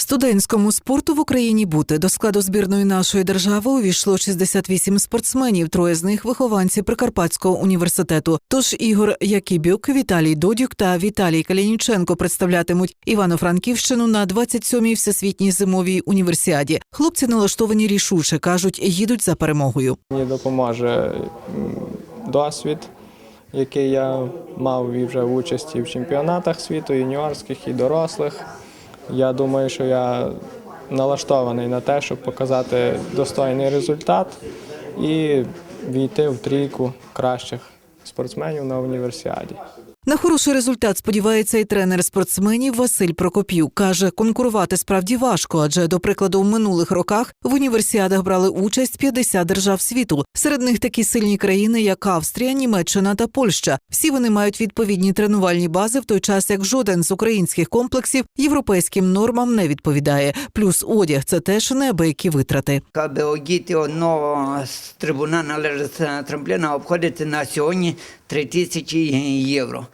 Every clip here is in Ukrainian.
Студентському спорту в Україні бути до складу збірної нашої держави увійшло 68 спортсменів. Троє з них вихованці Прикарпатського університету. Тож Ігор Якібюк, Віталій Додюк та Віталій Калініченко представлятимуть Івано-Франківщину на 27-й всесвітній зимовій універсіаді. Хлопці налаштовані рішуче кажуть, їдуть за перемогою. Мені допоможе досвід, який я мав і вже в участі в чемпіонатах світу, юніорських і дорослих. Я думаю, що я налаштований на те, щоб показати достойний результат і війти в трійку кращих спортсменів на універсіаді. На хороший результат сподівається і тренер спортсменів Василь Прокоп'юк. Каже, конкурувати справді важко, адже, до прикладу, в минулих роках в універсіадах брали участь 50 держав світу. Серед них такі сильні країни, як Австрія, Німеччина та Польща. Всі вони мають відповідні тренувальні бази, в той час як жоден з українських комплексів європейським нормам не відповідає. Плюс одяг це теж неабиякі витрати. Аби одіти одного з трибуна належить трампліна обходиться на сьогодні 3 тисячі євро.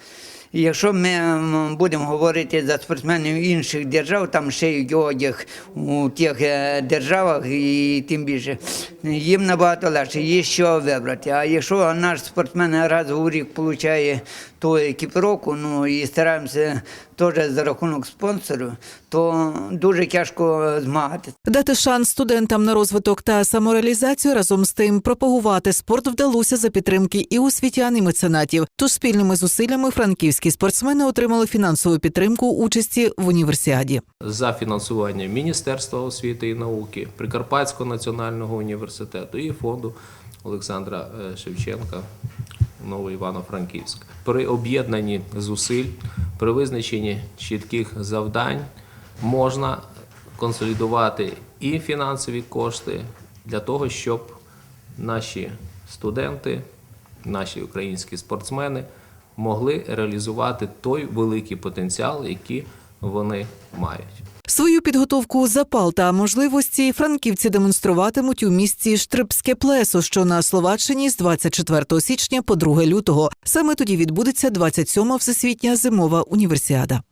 Якщо ми будемо говорити за спортсменів інших держав, там шиють одяг у тих е, державах, і тим більше їм набагато легше, є що вибрати. А якщо наш спортсмен раз у рік отримує ту екіпіровку, ну і стараємося теж за рахунок спонсорів, то дуже тяжко змагатися. Дати шанс студентам на розвиток та самореалізацію разом з тим пропагувати спорт вдалося за підтримки і освітян, і меценатів. Тож спільними зусиллями франківські спортсмени отримали фінансову підтримку участі в універсіаді. за фінансування Міністерства освіти і науки, Прикарпатського національного університету і фонду Олександра е, Шевченка Новоівано-Франківськ. При об'єднанні зусиль, при визначенні чітких завдань можна консолідувати і фінансові кошти для того, щоб наші студенти, наші українські спортсмени могли реалізувати той великий потенціал, який вони мають. Свою підготовку, запал та можливості франківці демонструватимуть у місті Штрипське плесо, що на Словаччині з 24 січня по 2 лютого. Саме тоді відбудеться 27-ма всесвітня зимова універсіада.